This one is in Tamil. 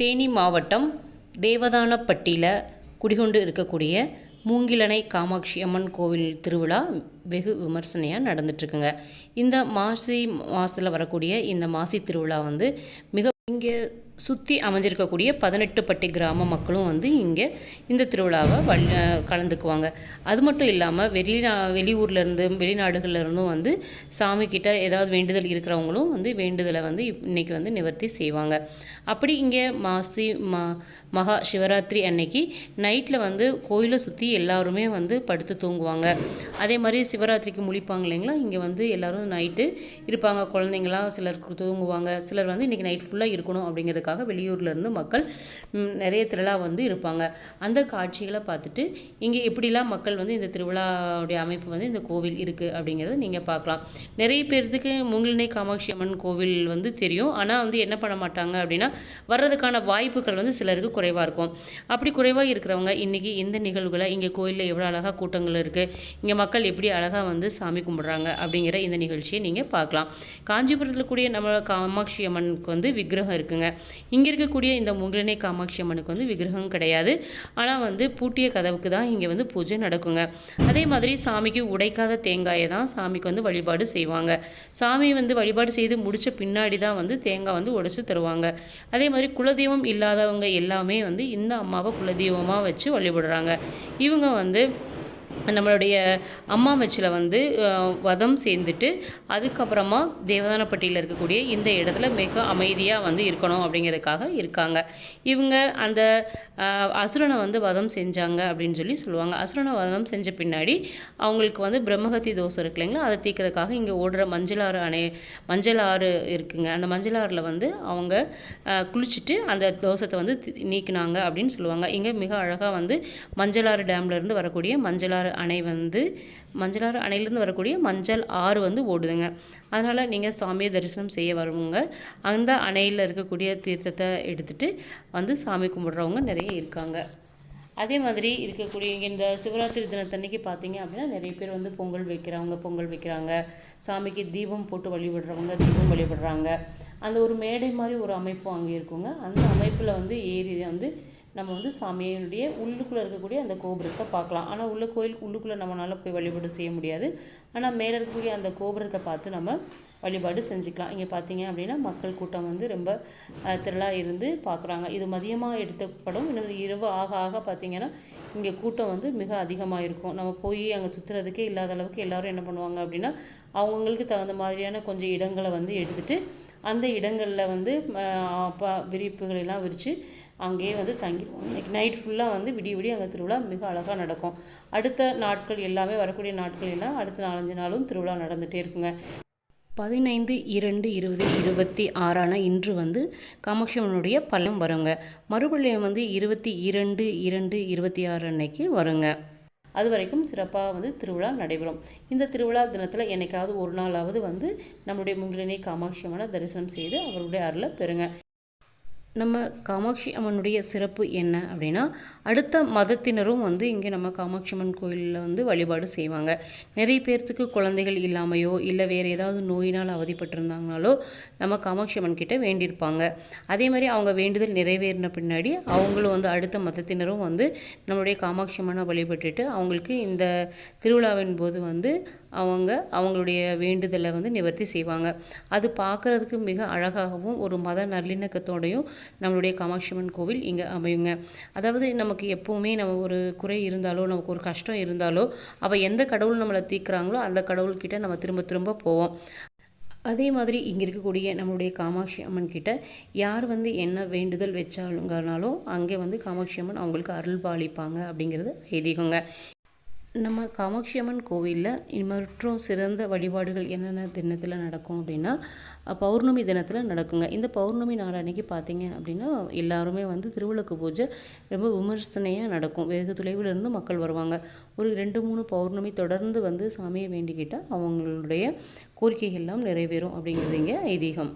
தேனி மாவட்டம் தேவதானப்பட்டியில் குடிகொண்டு இருக்கக்கூடிய மூங்கிலணை காமாட்சி அம்மன் கோவில் திருவிழா வெகு விமர்சனையாக நடந்துட்டுருக்குங்க. இந்த மாசி மாதத்தில் வரக்கூடிய இந்த மாசி திருவிழா வந்து மிக இங்கே சுற்றி அமைஞ்சிருக்கக்கூடிய பதினெட்டு பட்டி கிராம மக்களும் வந்து இங்கே இந்த திருவிழாவை வல் கலந்துக்குவாங்க. அது மட்டும் இல்லாமல் வெளிநா வெளியூர்லேருந்து வெளிநாடுகள்லேருந்தும் வந்து சாமிக்கிட்ட ஏதாவது வேண்டுதல் இருக்கிறவங்களும் வந்து வேண்டுதலை வந்து இன்றைக்கி வந்து நிவர்த்தி செய்வாங்க. அப்படி இங்கே மாசி மா மகா சிவராத்திரி அன்னைக்கு நைட்டில் வந்து கோயிலை சுற்றி எல்லாருமே வந்து படுத்து தூங்குவாங்க. அதே மாதிரி சிவராத்திரிக்கு முழிப்பாங்க இல்லைங்களா? இங்கே வந்து எல்லோரும் நைட்டு இருப்பாங்க. குழந்தைங்களாம் சிலர் தூங்குவாங்க. சிலர் வந்து இன்றைக்கி நைட் ஃபுல்லாக இருக்கணும் அப்படிங்கிறது வெளியூர்ல வெளியூர்லேருந்து மக்கள் நிறைய திருவிழா வந்து இருப்பாங்க. அந்த காட்சிகளை பார்த்துட்டு இங்கே எப்படிலாம் மக்கள் வந்து இந்த திருவிழாவுடைய அமைப்பு வந்து இந்த கோவில் இருக்குது அப்படிங்கிறத நீங்கள் பார்க்கலாம். நிறைய பேர்த்துக்கு மூங்கிலினை காமாட்சி அம்மன் கோவில் வந்து தெரியும். ஆனால் வந்து என்ன பண்ண மாட்டாங்க அப்படின்னா வர்றதுக்கான வாய்ப்புகள் வந்து சிலருக்கு குறைவாக இருக்கும். அப்படி குறைவாக இருக்கிறவங்க இன்றைக்கி இந்த நிகழ்வுகளை இங்கே கோயிலில் எவ்வளோ அழகாக கூட்டங்கள் இருக்குது இங்கே மக்கள் எப்படி அழகாக வந்து சாமி கும்பிட்றாங்க அப்படிங்கிற இந்த நிகழ்ச்சியை நீங்கள் பார்க்கலாம். காஞ்சிபுரத்தில் கூடிய நம்ம காமாட்சி அம்மனுக்கு வந்து விக்கிரகம் இருக்குங்க. இங்கே இருக்கக்கூடிய இந்த முகிலனை காமாட்சி அம்மனுக்கு வந்து விக்கிரகம் கிடையாது. ஆனால் வந்து பூட்டிய கதவுக்கு தான் இங்கே வந்து பூஜை நடக்குங்க. அதே மாதிரி சாமிக்கு உடைக்காத தேங்காயை தான் சாமிக்கு வந்து வழிபாடு செய்வாங்க. சாமி வந்து வழிபாடு செய்து முடிச்ச பின்னாடி தான் வந்து தேங்காய் வந்து உடைச்சி தருவாங்க. அதே மாதிரி குலதெய்வம் இல்லாதவங்க எல்லாமே வந்து இந்த அம்மாவை குலதெய்வமாக வச்சு வழிபடுறாங்க. இவங்க வந்து நம்மளுடைய அம்மா மச்சில் வந்து வதம் சேர்ந்துட்டு அதுக்கப்புறமா தேவதானப்பட்டியில் இருக்கக்கூடிய இந்த இடத்துல மிக அமைதியாக வந்து இருக்கணும் அப்படிங்கிறதுக்காக இருக்காங்க. இவங்க அந்த அசுரனை வந்து வதம் செஞ்சாங்க அப்படின்னு சொல்லி சொல்லுவாங்க. அசுரனை வதம் செஞ்ச பின்னாடி அவங்களுக்கு வந்து பிரம்மகத்தி தோசை இருக்கு இல்லைங்களா? அதை தீக்கிறதுக்காக இங்கே ஓடுற மஞ்சளாறு அணை மஞ்சளாறு இருக்குங்க. அந்த மஞ்சளாறில் வந்து அவங்க குளிச்சுட்டு அந்த தோசத்தை வந்து தி- நீக்கினாங்க அப்படின்னு சொல்லுவாங்க. இங்கே மிக அழகாக வந்து மஞ்சளாறு டேம்லேருந்து வரக்கூடிய மஞ்சளாறு அணை வந்து மஞ்சளாறு அணையிலேருந்து வரக்கூடிய மஞ்சள் ஆறு வந்து ஓடுதுங்க. அதனால் நீங்கள் சாமியை தரிசனம் செய்ய வருவங்க. அந்த அணையில் இருக்கக்கூடிய தீர்த்தத்தை எடுத்துகிட்டு வந்து சாமி கும்பிட்றவங்க நிறைய இருக்காங்க. அதே மாதிரி இருக்கக்கூடிய இந்த சிவராத்திரி தினத்தன்னைக்கு பார்த்தீங்க அப்படின்னா நிறைய பேர் வந்து பொங்கல் வைக்கிறவங்க பொங்கல் வைக்கிறாங்க. சாமிக்கு தீபம் போட்டு வழிபடுறவங்க தீபம் வழிபடுறாங்க. அந்த ஒரு மேடை மாதிரி ஒரு அமைப்பு அங்கே இருக்குங்க. அந்த அமைப்பில் வந்து ஏறி வந்து நம்ம வந்து சாமியினுடைய உள்ளுக்குள்ளே இருக்கக்கூடிய அந்த கோபுரத்தை பார்க்கலாம். ஆனால் உள்ள கோயில் உள்ளுக்குள்ளே நம்மளால் போய் வழிபாடு செய்ய முடியாது. ஆனால் மேலே இருக்கக்கூடிய அந்த கோபுரத்தை பார்த்து நம்ம வழிபாடு செஞ்சுக்கலாம். இங்கே பார்த்தீங்க அப்படின்னா மக்கள் கூட்டம் வந்து ரொம்ப திரளாக இருந்து பார்க்குறாங்க இது மதியமாக எடுத்தப்படும் இன்னும் இரவு ஆக ஆக பார்த்தீங்கன்னா இங்கே கூட்டம் வந்து மிக அதிகமாக இருக்கும். நம்ம போய் அங்கே சுற்றுறதுக்கே இல்லாத அளவுக்கு எல்லோரும் என்ன பண்ணுவாங்க அப்படின்னா அவங்கவுங்களுக்கு தகுந்த மாதிரியான கொஞ்சம் இடங்களை வந்து எடுத்துட்டு அந்த இடங்களில் வந்து அஹ், ப எல்லாம் விரித்து அங்கேயே வந்து தங்கிடுவோம் இன்றைக்கி நைட் ஃபுல்லாக வந்து விடிய விடிய அங்கே திருவிழா மிக அழகாக நடக்கும். அடுத்த நாட்கள் எல்லாமே வரக்கூடிய நாட்கள் எல்லாம் அடுத்த நாலஞ்சு நாளும் திருவிழா நடந்துகிட்டே இருக்குங்க. பதினைந்து இரண்டு இருபது இருபத்தி ஆறான இன்று வந்து காமாட்சி அம்மனுடைய பள்ளம் வருங்க. மறுபடியும் வந்து இருபத்தி இரண்டு இரண்டு இருபத்தி ஆறு அன்னைக்கு வருங்க. அது வரைக்கும் சிறப்பாக வந்து திருவிழா நடைபெறும். இந்த திருவிழா தினத்தில் என்னைக்காவது ஒரு நாளாவது வந்து நம்மளுடைய முங்கிலினை காமாட்சி அம்மனை தரிசனம் செய்து அவருடைய அருளை பெறுங்க. நம்ம காமாட்சி அம்மனுடைய சிறப்பு என்ன அப்படின்னா அடுத்த மதத்தினரும் வந்து இங்கே நம்ம காமாட்சி அம்மன் கோயிலில் வந்து வழிபாடு செய்வாங்க. நிறைய பேர்த்துக்கு குழந்தைகள் இல்லாமையோ இல்லை வேறு ஏதாவது நோயினால் அவதிப்பட்டிருந்தாங்கனாலோ நம்ம காமாட்சி அம்மன் கிட்ட வேண்டியிருப்பாங்க. அதே மாதிரி அவங்க வேண்டுதல் நிறைவேறின பின்னாடி அவங்களும் வந்து அடுத்த மதத்தினரும் வந்து நம்மளுடைய காமாட்சி அம்மனை வழிபட்டுட்டு அவங்களுக்கு இந்த திருவிழாவின் போது வந்து அவங்க அவங்களுடைய வேண்டுதலை வந்து நிவர்த்தி செய்வாங்க. அது பார்க்குறதுக்கு மிக அழகாகவும் ஒரு மத நல்லிணக்கத்தோடையும் நம்மளுடைய காமாட்சி அம்மன் கோவில் இங்கே அமையுங்க. அதாவது நமக்கு எப்போவுமே நம்ம ஒரு குறை இருந்தாலோ நமக்கு ஒரு கஷ்டம் இருந்தாலோ அவள் எந்த கடவுள் நம்மளை தீர்க்குறாங்களோ அந்த கடவுள்கிட்ட நம்ம திரும்ப திரும்ப போவோம். அதே மாதிரி இங்கே இருக்கக்கூடிய நம்மளுடைய காமாட்சி அம்மன் கிட்ட யார் வந்து என்ன வேண்டுதல் வச்சாலுங்கனாலும் அங்கே வந்து காமாட்சி அம்மன் அவங்களுக்கு அருள் பாலிப்பாங்க அப்படிங்கிறது எழுதிக்கோங்க நம்ம காமாட்சி அம்மன் கோவிலில் மற்றும் சிறந்த வழிபாடுகள் என்னென்ன தினத்தில் நடக்கும் அப்படின்னா பௌர்ணமி தினத்தில் நடக்குங்க. இந்த பௌர்ணமி நாள் அன்றைக்கி பார்த்தீங்க அப்படின்னா எல்லாருமே வந்து திருவிளக்கு பூஜை ரொம்ப விமர்சனையாக நடக்கும். வெகு தொலைவிலிருந்து மக்கள் வருவாங்க. ஒரு ரெண்டு மூணு பௌர்ணமி தொடர்ந்து வந்து சாமியை வேண்டிக்கிட்டால் அவங்களுடைய கோரிக்கைகள்லாம் நிறைவேறும் அப்படிங்கிறது இங்கே ஐதீகம்.